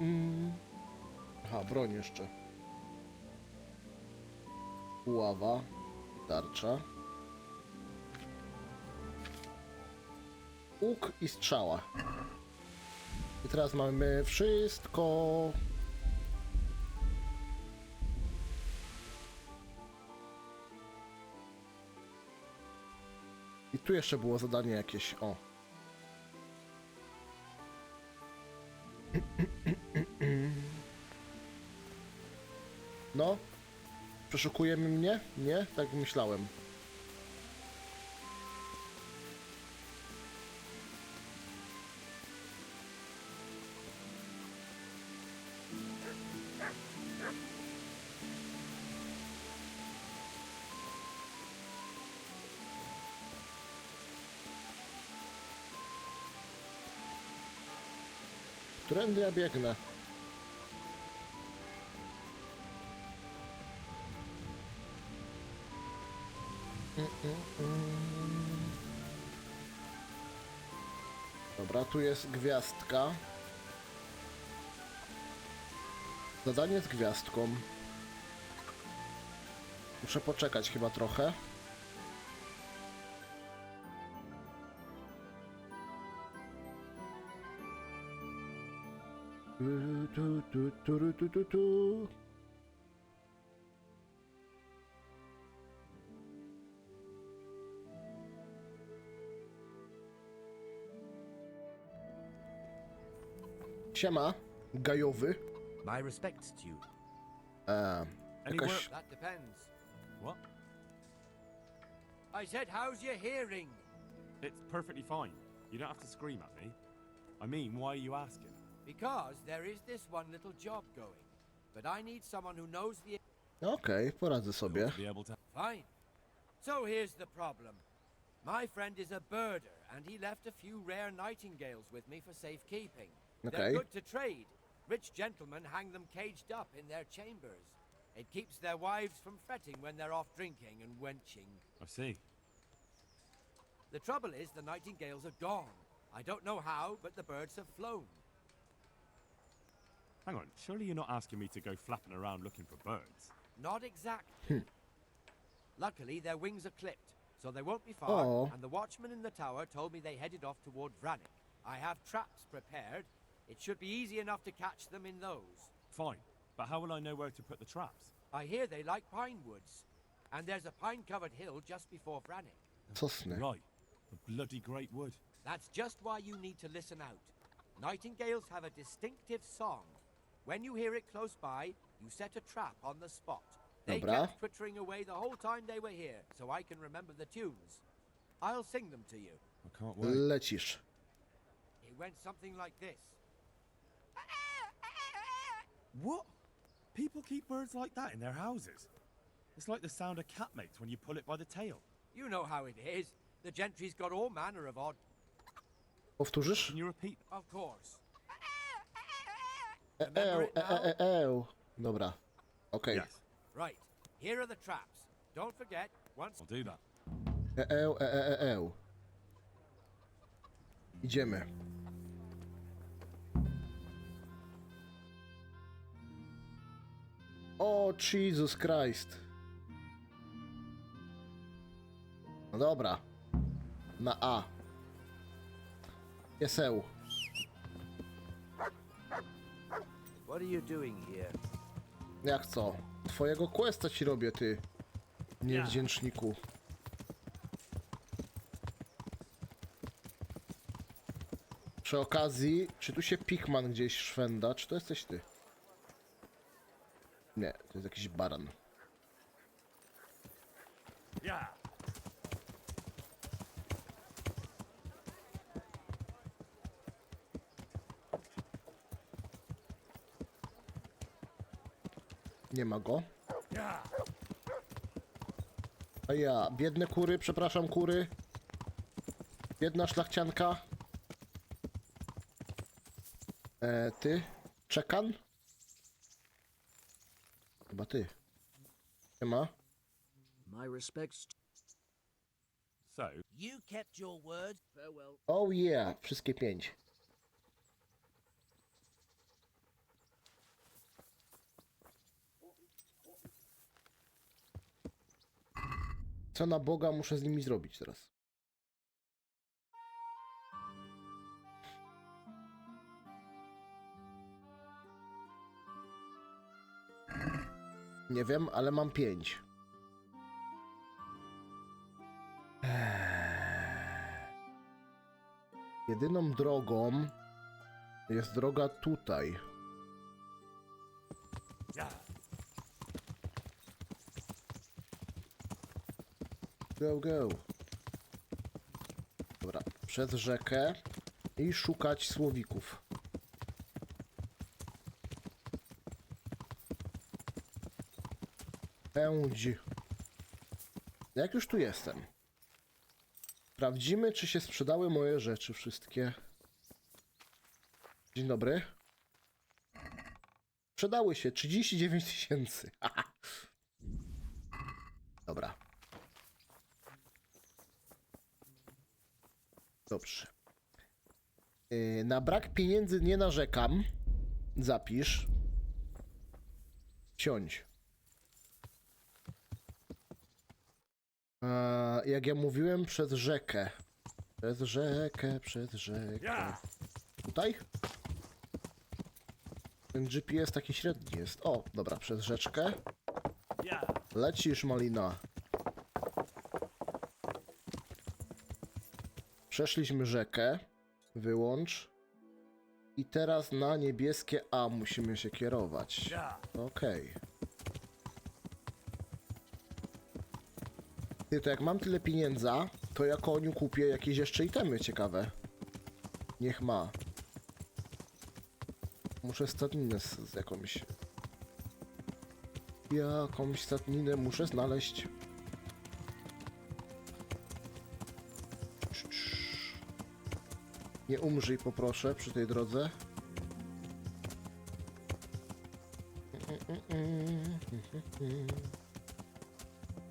mm. Aha, broń jeszcze. Ława, tarcza. Łuk i strzała. I teraz mamy wszystko. I tu jeszcze było zadanie jakieś. O. No? Przeszukujemy mnie? Nie? Tak myślałem. Którędy ja biegnę? Dobra, tu jest gwiazdka. Zadanie z gwiazdką. Muszę poczekać chyba trochę. Siema, gajowy. My respects to you. Eee, Any jakaś... work? That depends. What? I said, how's your hearing? It's perfectly fine. You don't have to scream at me. I mean, why are you asking? Because there is this one little job going. But I need someone who knows the... Okej, poradzę sobie. To be able to. Fine. So here's the problem. My friend is a birder, and he left a few rare nightingales with me for safekeeping. Okay. They're good to trade. Rich gentlemen hang them caged up in their chambers. It keeps their wives from fretting when they're off drinking and wenching. I see. The trouble is, the nightingales are gone. I don't know how, but the birds have flown. Hang on. Surely you're not asking me to go flapping around looking for birds. Not exactly. Hmm. Luckily, their wings are clipped, so they won't be far. Oh. And the watchman in the tower told me they headed off toward Vranik. I have traps prepared. It should be easy enough to catch them in those. Fine. But how will I know where to put the traps? I hear they like pine woods, and there's a pine-covered hill just before Vranik. Sosny. Right. A bloody great wood. That's just why you need to listen out. Nightingales have a distinctive song. When you hear it close by, you set a trap on the spot. They Dobra. kept twittering away the whole time they were here, so I can remember the tunes. I'll sing them to you. I can't wait. Lecisz. It went something like this. What? People keep birds like that in their houses. It's like the sound a cat makes when you pull it by the tail. You know how it is. The gentry's got all manner of odd. Powtórzysz? Can you repeat? Of course. E, eł, e, e, e, eł. Dobra. Okej. Yes. Right. Here are the traps. Don't forget, once I'll do that. E, eł, e, e, e, eł. Idziemy. O, Jesus Christ. No dobra. Na A. Jeseł. What are you doing here? Jak co? Twojego questa ci robię, ty. Niewdzięczniku. Przy okazji, czy tu się Pikman gdzieś szwenda? Czy to jesteś ty? Nie, to jest jakiś baran. Nie ma go. A ja, biedne kury, przepraszam kury. Biedna szlachcianka. E, ty? Czekan? Chyba ty. Nie ma? My respects. So, You kept your word. Farewell. Oh yeah, wszystkie pięć. Co na Boga muszę z nimi zrobić teraz? Nie wiem, ale mam pięć. Jedyną drogą jest droga tutaj. Go, go. Dobra, przez rzekę i szukać słowików. Pędź. Jak już tu jestem. Sprawdzimy, czy się sprzedały moje rzeczy wszystkie. Dzień dobry. Sprzedały się 39 tysięcy. Dobra. Dobrze. Yy, na brak pieniędzy nie narzekam. Zapisz. Siądź. Jak ja mówiłem, przez rzekę. Przez rzekę, przez rzekę. Tutaj? Ten GPS taki średni jest. O, dobra, przez rzeczkę. Lecisz, Malina. Przeszliśmy rzekę. Wyłącz. I teraz na niebieskie A musimy się kierować. Okej. Ty, to jak mam tyle pieniędza, to ja koniu kupię jakieś jeszcze itemy ciekawe. Niech ma. Muszę stadninę z, z jakąś... Jakąś stadninę muszę znaleźć. Nie umrzyj poproszę przy tej drodze.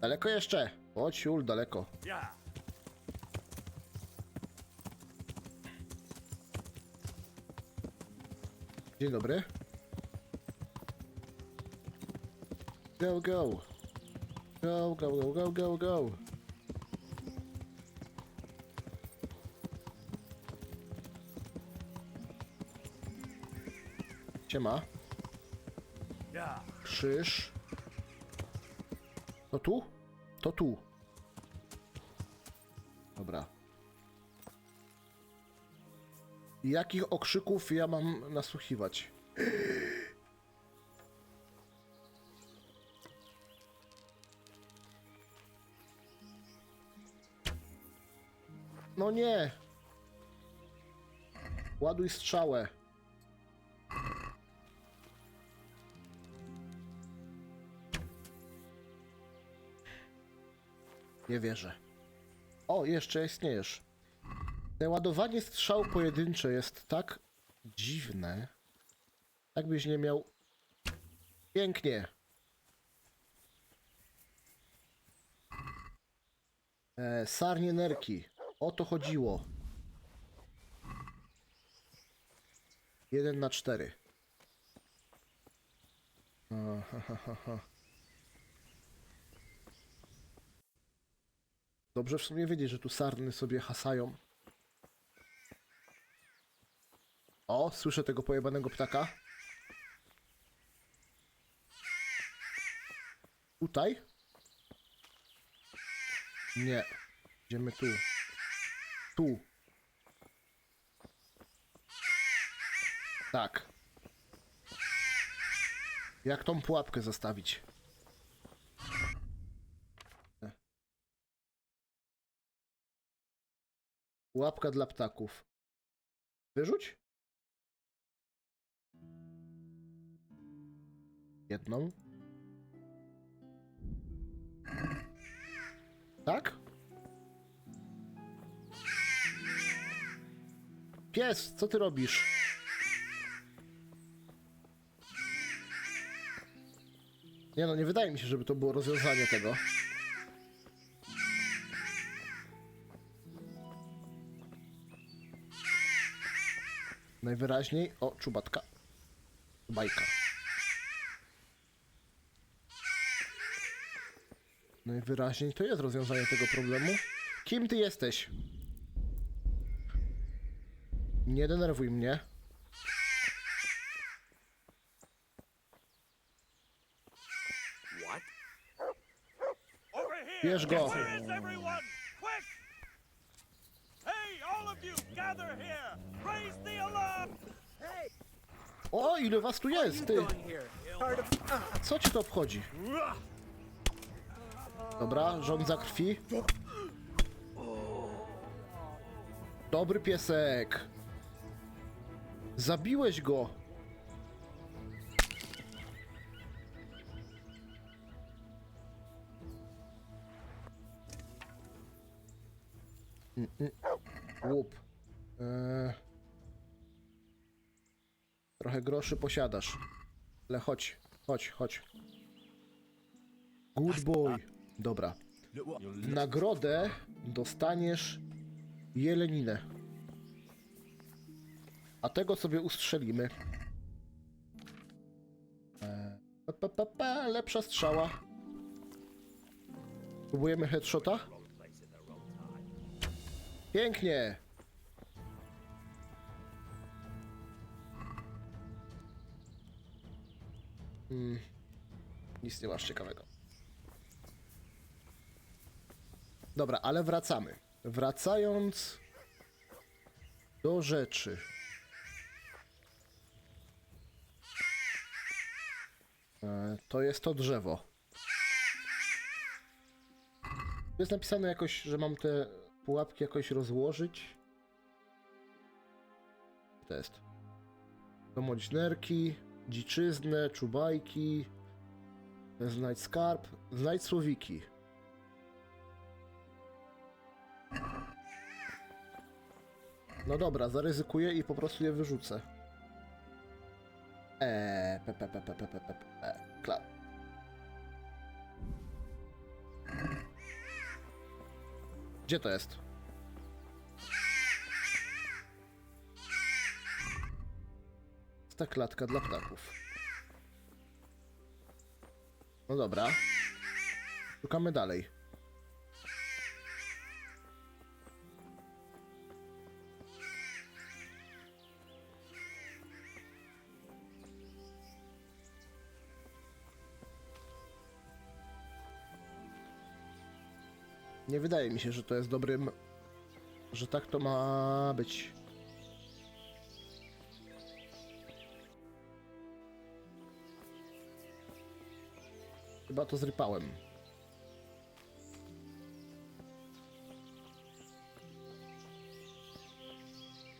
Daleko jeszcze? Chodź, Jul, daleko. Dzień dobry. Go, go. Go, go, go, go, go, go. Siema. Krzyż. To tu? To tu. Dobra. Jakich okrzyków ja mam nasłuchiwać? No nie. Ładuj strzałę. Nie wierzę. O, jeszcze istniejesz. Te ładowanie strzał pojedyncze jest tak dziwne. Tak byś nie miał. Pięknie. E, sarnie nerki. O to chodziło. Jeden na cztery. Ha, ha, ha, Dobrze w sumie wiedzieć, że tu sarny sobie hasają. O, słyszę tego pojebanego ptaka. Tutaj? Nie. Idziemy tu. Tu. Tak. Jak tą pułapkę zostawić? Łapka dla ptaków. Wyrzuć? Jedną. Tak? Pies, co ty robisz? Nie no, nie wydaje mi się, żeby to było rozwiązanie tego. Najwyraźniej. O, czubatka. Bajka. Najwyraźniej to jest rozwiązanie tego problemu. Kim ty jesteś? Nie denerwuj mnie. Bierz go. You, gather here! Raise the alarm! O, ile was tu jest, ty! Co ci to obchodzi? Dobra, żądza krwi. Dobry piesek. Zabiłeś go. Mm, mm. Łup. Eee. Trochę groszy posiadasz. Ale chodź, chodź, chodź. Good boy. Dobra. Nagrodę dostaniesz jeleninę. A tego sobie ustrzelimy. Eee, pa, pa, pa, pa, lepsza strzała. Próbujemy headshota? Pięknie! Mm, nic nie masz ciekawego. Dobra, ale wracamy. Wracając do rzeczy. E, To jest to drzewo. Jest napisane jakoś, że mam te pułapki jakoś rozłożyć. To jest. Domodźnerki, dziczyznę, czubajki, znajdź skarb, znajdź słowiki. No dobra, zaryzykuję i po prostu je wyrzucę. Eee, pe, pe, pe, pe, pe, pe, pe, pe. Kla. Gdzie to jest? Ta klatka dla ptaków. No dobra. Szukamy dalej. Nie wydaje mi się, że to jest dobrym. że tak to ma być. Chyba to zrypałem.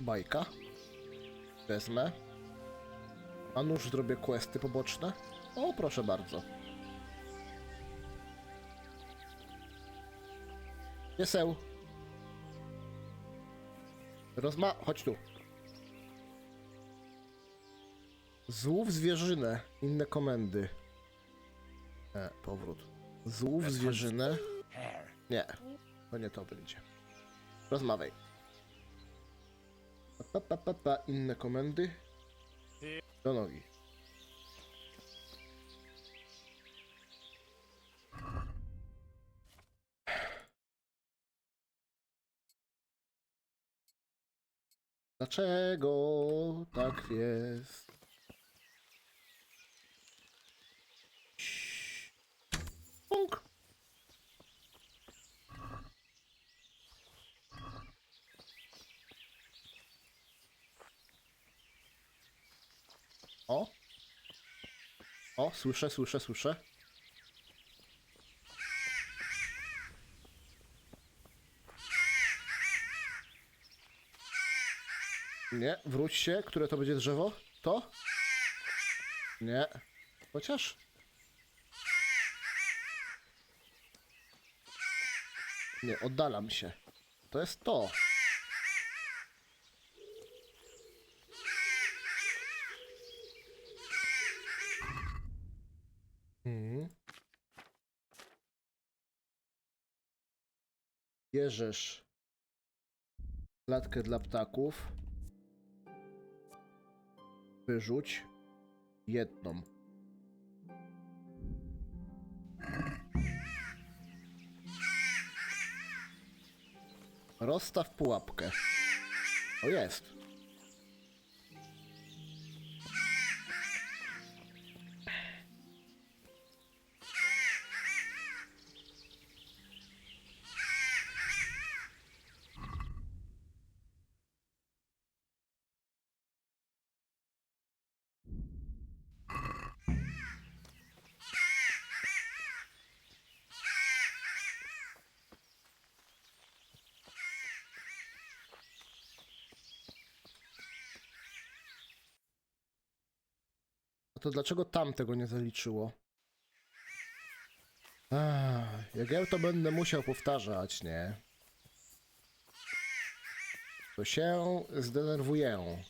Bajka. Wezmę. A nuż zrobię questy poboczne. O, proszę bardzo. Pieseł. Rozma... Chodź tu. Złów zwierzynę. Inne komendy. E, powrót. Złów zwierzynę. Nie. To nie to będzie. Rozmawiaj. Pa, pa, pa, pa. Inne komendy. Do nogi. Dlaczego tak jest? Punk. O. O, słyszę, słyszę, słyszę. Nie, wróć się. Które to będzie drzewo? To? Nie. Chociaż? Nie, oddalam się. To jest to. Mhm. Bierzesz klatkę dla ptaków. Wyrzuć jedną. Rozstaw pułapkę. O jest. To dlaczego tam tego nie zaliczyło? Ach, jak ja to będę musiał powtarzać, nie? To się zdenerwuję.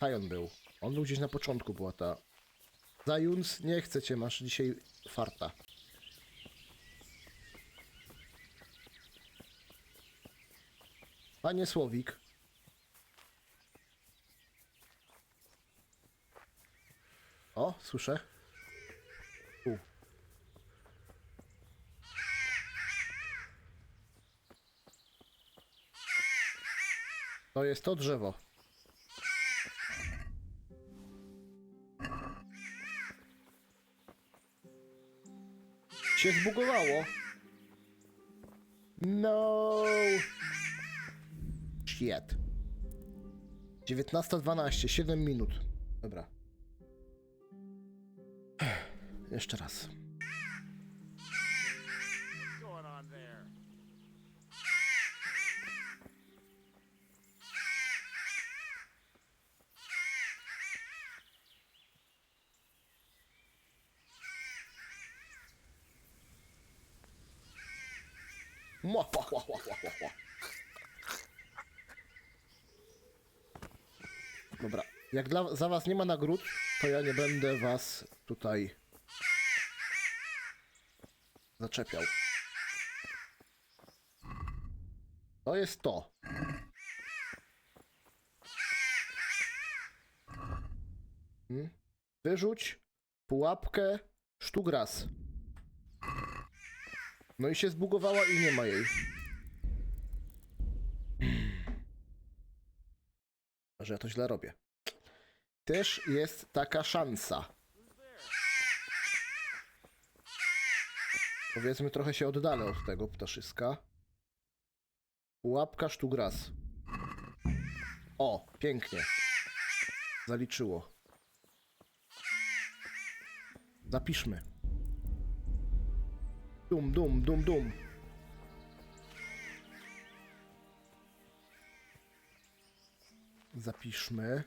Hajon był. On był gdzieś na początku, była ta... Zajuns, nie chcę cię, masz dzisiaj farta. Panie Słowik. O, słyszę. U. To jest to drzewo. Się zbugowało. No. Shit. 19.12, 7 minut. Dobra. Jeszcze raz. Mua, hua, hua, hua. Dobra. Jak dla, za was nie ma nagród, to ja nie będę was tutaj zaczepiał. To jest to. Hmm? Wyrzuć pułapkę sztugras. No i się zbugowała i nie ma jej. Że ja to źle robię. Też jest taka szansa. Powiedzmy, trochę się oddalę od tego ptaszyska. Pułapka sztugras. O, pięknie. Zaliczyło. Zapiszmy. Dum, dum, dum, dum. Zapiszmy.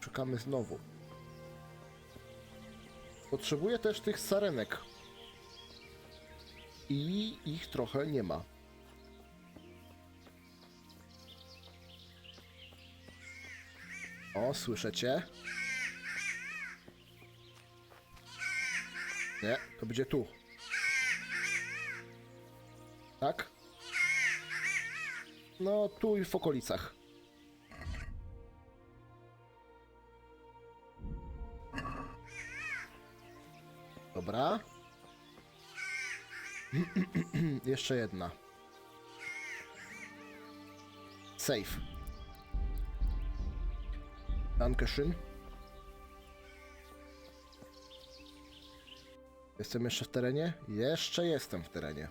Szukamy znowu. Potrzebuję też tych sarenek. I ich trochę nie ma. O, słyszycie? Nie, to będzie tu. Tak? No, tu i w okolicach. Dobra. Jeszcze jedna. Safe. Dankeschön. Jestem jeszcze w terenie? Jeszcze jestem w terenie.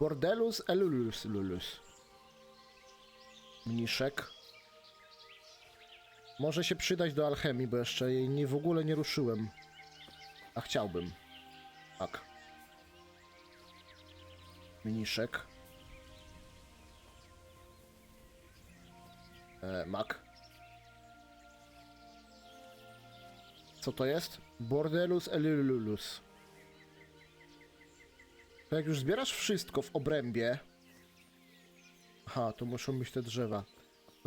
Bordelus elulus lulus. Mniszek. Może się przydać do alchemii, bo jeszcze jej nie, w ogóle nie ruszyłem. A chciałbym. Tak. Mniszek. E, mak. Co to jest? Bordelus elulus. To jak już zbierasz wszystko w obrębie... Aha, to muszą być te drzewa.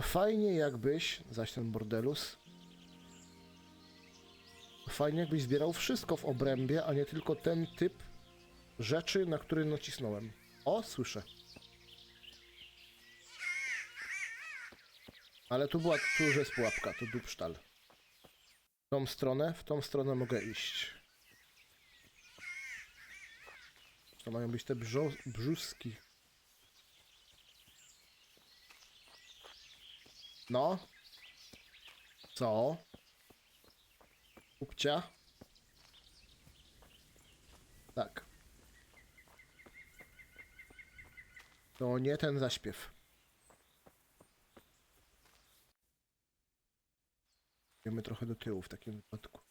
Fajnie jakbyś, zaś ten bordelus, fajnie jakbyś zbierał wszystko w obrębie, a nie tylko ten typ rzeczy, na który nacisnąłem. O, słyszę. Ale tu była, tu już jest pułapka, to dupsztal. W tą stronę, w tą stronę mogę iść. To mają być te brzo, brzuski. No. Co? Kupcia? Tak. To nie ten zaśpiew. Idziemy trochę do tyłu w takim wypadku.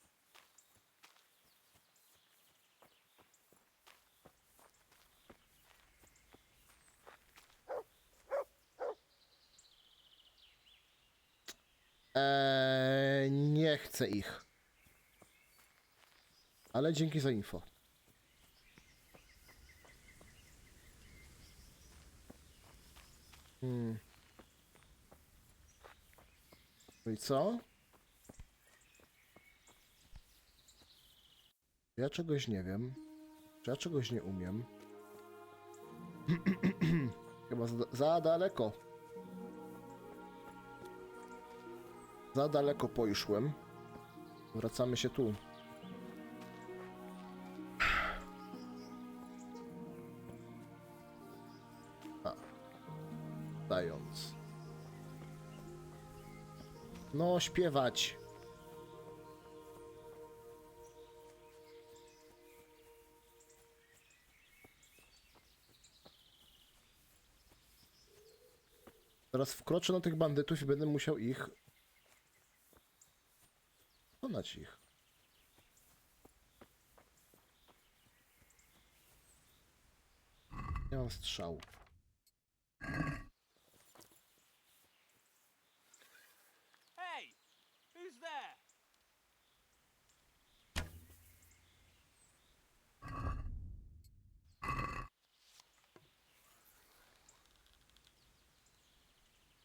Eee, nie chcę ich. Ale dzięki za info. Hmm. No i co? Ja czegoś nie wiem. Ja czegoś nie umiem? Chyba za, za daleko. Za daleko poszłem. Wracamy się tu. A. Dając. No, śpiewać. Teraz wkroczę na tych bandytów i będę musiał ich Pokonać ich. Nie mam strzału.